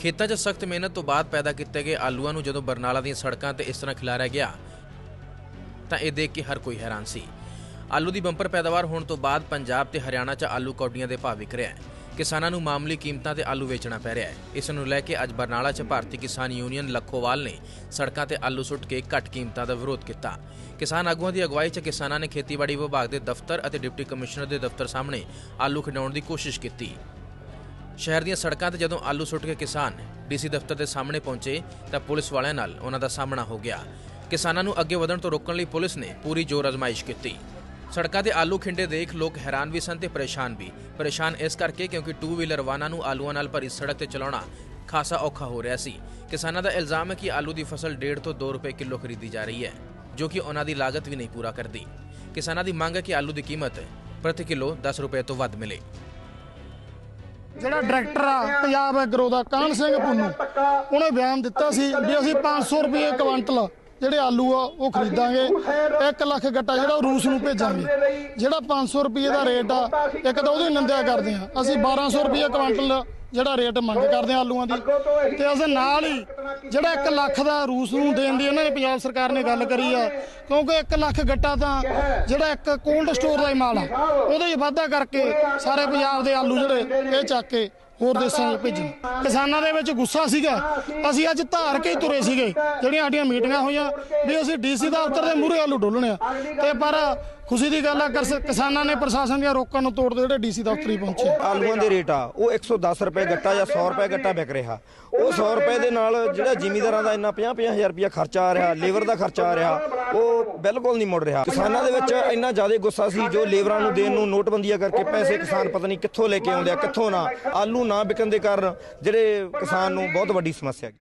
ਖੇਤਾਂ 'ਚ ਸਖਤ ਮਿਹਨਤ ਤੋਂ ਬਾਅਦ ਪੈਦਾ ਕੀਤੇ ਗਏ ਆਲੂਆਂ ਨੂੰ ਜਦੋਂ ਬਰਨਾਲਾ ਦੀਆਂ ਸੜਕਾਂ ਤੇ ਇਸ ਤਰ੍ਹਾਂ ਖਿਲਾਰਿਆ ਗਿਆ, ਤਾਂ ਇਹ ਦੇਖ ਕੇ ਹਰ ਕੋਈ ਹੈਰਾਨ ਸੀ। ਆਲੂ ਦੀ ਬੰਪਰ ਪੈਦਾਵਾਰ ਹੋਣ ਤੋਂ ਬਾਅਦ ਪੰਜਾਬ ਤੇ ਹਰਿਆਣਾ 'ਚ ਆਲੂ ਕੌਡੀਆਂ ਦੇ ਭਾਅ ਵਿਕ ਰਿਹਾ ਹੈ। ਕਿਸਾਨਾਂ ਨੂੰ ਮਾਮੂਲੀ ਕੀਮਤਾਂ ਤੇ ਆਲੂ ਵੇਚਣਾ ਪੈ ਰਿਹਾ ਹੈ। ਇਸ ਨੂੰ ਲੈ ਕੇ ਅੱਜ ਬਰਨਾਲਾ 'ਚ ਭਾਰਤੀ ਕਿਸਾਨ ਯੂਨੀਅਨ ਲੱਖੋਵਾਲ ਨੇ ਸੜਕਾਂ ਤੇ ਆਲੂ ਸੁੱਟ ਕੇ ਘੱਟ ਕੀਮਤਾਂ ਦਾ ਵਿਰੋਧ ਕੀਤਾ। ਕਿਸਾਨ ਆਗੂਆਂ ਦੀ ਅਗਵਾਈ 'ਚ ਕਿਸਾਨਾਂ ਨੇ ਖੇਤੀਬਾੜੀ ਵਿਭਾਗ ਦੇ ਦਫ਼ਤਰ ਅਤੇ ਡਿਪਟੀ ਕਮਿਸ਼ਨਰ ਦੇ ਦਫ਼ਤਰ ਸਾਹਮਣੇ ਆਲੂ ਖਿਡਾਉਣ ਦੀ ਕੋਸ਼ਿਸ਼ ਕੀਤੀ। ਸ਼ਹਿਰ ਦੀਆਂ ਸੜਕਾਂ ਤੇ ਜਦੋਂ ਆਲੂ ਸੁੱਟ ਕੇ ਕਿਸਾਨ ਡੀਸੀ ਦਫ਼ਤਰ ਦੇ ਸਾਹਮਣੇ ਪਹੁੰਚੇ ਤਾਂ ਪੁਲਿਸ ਵਾਲਿਆਂ ਨਾਲ ਉਹਨਾਂ ਦਾ ਸਾਹਮਣਾ ਹੋ ਗਿਆ। ਕਿਸਾਨਾਂ ਨੂੰ ਅੱਗੇ ਵਧਣ ਤੋਂ ਰੋਕਣ ਲਈ ਪੁਲਿਸ ਨੇ ਪੂਰੀ ਜ਼ੋਰ ਅਜ਼ਮਾਇਸ਼ ਕੀਤੀ। ਸੜਕਾਂ ਤੇ ਆਲੂ ਖਿੰਡੇ ਦੇਖ ਲੋਕ ਹੈਰਾਨ ਵੀ ਸਨ ਤੇ ਪਰੇਸ਼ਾਨ ਵੀ। ਪਰੇਸ਼ਾਨ ਇਸ ਕਰਕੇ ਕਿਉਂਕਿ ਟੂ ਵੀਲਰ ਵਾਹਨਾਂ ਨੂੰ ਆਲੂਆਂ ਨਾਲ ਭਰੀ ਸੜਕ ਤੇ ਚਲਾਉਣਾ ਖਾਸਾ ਔਖਾ ਹੋ ਰਿਹਾ ਸੀ। ਕਿਸਾਨਾਂ ਦਾ ਇਲਜ਼ਾਮ ਹੈ ਕਿ ਆਲੂ ਦੀ ਫਸਲ 1.5 ਤੋਂ 2 ਰੁਪਏ ਕਿਲੋ ਖਰੀਦੀ ਜਾ ਰਹੀ ਹੈ, ਜੋ ਕਿ ਉਹਨਾਂ ਦੀ ਲਾਗਤ ਵੀ ਨਹੀਂ ਪੂਰਾ ਕਰਦੀ। ਕਿਸਾਨਾਂ ਦੀ ਮੰਗ ਹੈ ਕਿ ਆਲੂ ਦੀ ਕੀਮਤ ਪ੍ਰਤੀ ਕਿਲੋ 10 ਰੁਪਏ ਤੋਂ ਵੱਧ ਮਿਲੇ। ਜਿਹੜਾ ਡਾਇਰੈਕਟਰ ਆ, ਪੰਜਾਬ ਐਗਰੋ ਦਾ ਕਾਨ ਸਿੰਘ ਪੁੰਨੂ। ਉਹਨੇ ਬਿਆਨ ਦਿੱਤਾ ਸੀ ਵੀ ਅਸੀਂ 500 ਰੁਪਏ ਕੁਇੰਟਲ ਜਿਹੜੇ ਆਲੂ ਆ, ਉਹ ਖਰੀਦਾਂਗੇ। 1 ਲੱਖ ਗੱਟਾ ਜਿਹੜਾ ਉਹ ਰੂਸ ਨੂੰ ਭੇਜਾਂਗੇ। ਜਿਹੜਾ 500 ਰੁਪਏ ਦਾ ਰੇਟ ਆ, ਇੱਕ ਤਾਂ ਉਹਦੀ ਨਿੰਦਿਆ ਕਰਦੇ ਆ। ਅਸੀਂ 1200 ਰੁਪਏ ਕੁਇੰਟਲ ਜਿਹੜਾ ਰੇਟ ਮੰਗ ਕਰਦੇ ਆ ਆਲੂਆਂ ਦੀ ਤੇ ਅਸੀਂ ਨਾਲ ਹੀ ਜਿਹੜਾ 1 ਲੱਖ ਦਾ ਰੂਸ ਨੂੰ ਦੇਣ ਦੀ ਇਹਨਾਂ ਨੇ ਪੰਜਾਬ ਸਰਕਾਰ ਨੇ ਗੱਲ ਕਰੀ ਆ। ਕਿਉਂਕਿ 1 ਲੱਖ ਗੱਟਾ ਤਾਂ ਜਿਹੜਾ ਇੱਕ ਕੋਲਡ ਸਟੋਰ ਦਾ ਹੀ ਮਾਲ ਆ ਉਹਦੇ ਹੀ ਵਾਧਾ ਕਰਕੇ ਸਾਰੇ ਪੰਜਾਬ ਦੇ ਆਲੂ ਜਿਹੜੇ ਇਹ ਚੱਕ ਕੇ ਹੋਰ ਦੇਸ਼ਾਂ 'ਚ ਭੇਜਣ। ਕਿਸਾਨਾਂ ਦੇ ਵਿੱਚ ਗੁੱਸਾ ਸੀਗਾ। ਅਸੀਂ ਅੱਜ ਧਾਰ ਕੇ ਹੀ ਤੁਰੇ ਸੀਗੇ। ਜਿਹੜੀਆਂ ਸਾਡੀਆਂ ਮੀਟਿੰਗਾਂ ਹੋਈਆਂ, ਵੀ ਅਸੀਂ ਡੀਸੀ ਦਾ ਦਫ਼ਤਰ ਦੇ ਮੂਹਰੇ ਆਲੂ ਡੋਲਣੇ ਆ। ਤੇ ਪਰ ਖੁਸ਼ੀ ਦੀ ਗੱਲ ਆ ਕਿਸ- ਕਿਸਾਨਾਂ ਨੇ ਪ੍ਰਸ਼ਾਸਨ ਦੀਆਂ ਰੋਕਾਂ ਨੂੰ ਤੋੜਦੇ ਜਿਹੜੇ ਡੀਸੀ ਦਫ਼ਤਰ ਹੀ ਪਹੁੰਚੇ। ਆਲੂਆਂ ਦੇ ਰੇਟ ਆ, ਉਹ 110 ਰੁਪਏ ਗੱਟਾ ਜਾਂ 100 ਰੁਪਏ ਗੱਟਾ ਵਿਕ ਰਿਹਾ। ਉਹ 100 ਰੁਪਏ ਦੇ ਨਾਲ ਜਿਹੜਾ ਜ਼ਿਮੀਂਦਾਰਾਂ ਦਾ ਇੰਨਾ 50 ਹਜ਼ਾਰ ਰੁਪਇਆ ਖਰਚਾ ਆ ਰਿਹਾ, ਲੇਬਰ ਦਾ ਖਰਚਾ ਆ ਰਿਹਾ ਉਹ ਬਿਲਕੁਲ ਨਹੀਂ ਮੁੜ ਰਿਹਾ। ਕਿਸਾਨਾਂ ਦੇ ਵਿੱਚ ਇੰਨਾ ਜ਼ਿਆਦਾ ਗੁੱਸਾ ਸੀ ਜੋ ਲੇਬਰਾਂ ਨੂੰ ਦੇਣ ਨੂੰ ਨੋਟਬੰਦੀਆਂ ਕਰਕੇ ਪੈਸੇ ਕਿਸਾਨ ਪਤਾ ਨਹੀਂ ਕਿੱਥੋਂ ਲੈ ਕੇ ਆਉਂਦੇ ਆ, ਕਿੱਥੋਂ ਨਾ। ਆਲੂ ਨਾ ਵਿਕਣ ਦੇ ਕਾਰਨ ਜਿਹੜੇ ਕਿਸਾਨ ਨੂੰ ਬਹੁਤ ਵੱਡੀ ਸਮੱਸਿਆ ਹੈ।